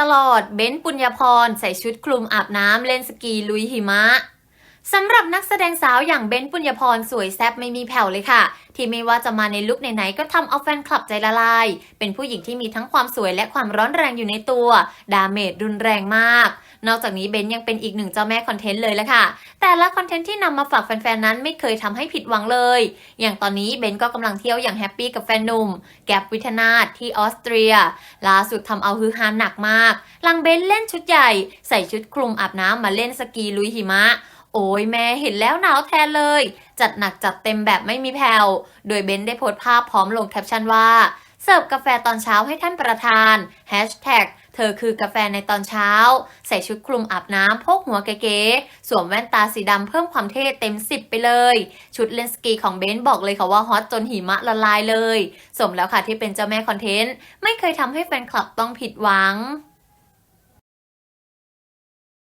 ตลอด เบ้นปุญญพร ใส่ชุดคลุมอาบน้ำเล่นสกีลุยหิมะ สำหรับนักแสดงสาวอย่างเบ้นปุญญพรสวยแซ่บไม่มีแผ่วเลยค่ะ ที่ไม่ว่าจะมาในลุคไหนๆก็ทำเอาแฟนคลับใจละลาย เป็นผู้หญิงที่มีทั้งความสวยและความร้อนแรงอยู่ในตัว ดาเมจรุนแรงมาก นอกจากนี้เบนยังเป็นอีกหนึ่งเจ้าแม่คอนเทนต์เลยละค่ะ แต่ละคอนเทนต์ที่นำมาฝากแฟนๆนั้นไม่เคยทำให้ผิดหวังเลย อย่างตอนนี้เบนก็กำลังเที่ยวอย่างแฮปปี้กับแฟนหนุ่มแกบวิทนาถที่ออสเตรียล่าสุดทำเอาฮือฮาหนักมากหลังเบนเล่นชุดใหญ่ ใส่ชุดคลุมอาบน้ำมาเล่นสกีลุยหิมะ โอ้ยแม่เห็นแล้วหนาวแทนเลย จัดหนักจัดเต็มแบบไม่มีแผ่วโดยเบนได้โพสต์ภาพพร้อมลงแคปชั่นว่า เสิร์ฟกาแฟตอนเช้าให้ท่านประธาน Hashtag เธอคือกาแฟในตอนเช้า ใส่ชุดคลุมอาบน้ำพกหัวเก๋ๆสวมแว่นตาสีดำเพิ่มความเท่เต็ม10ไปเลย ชุดเล่นสกีของเบนซ์บอกเลยค่ะว่าฮอตจนหิมะละลายเลย สมแล้วค่ะที่เป็นเจ้าแม่คอนเทนต์ ไม่เคยทำให้แฟนคลับต้องผิดหวัง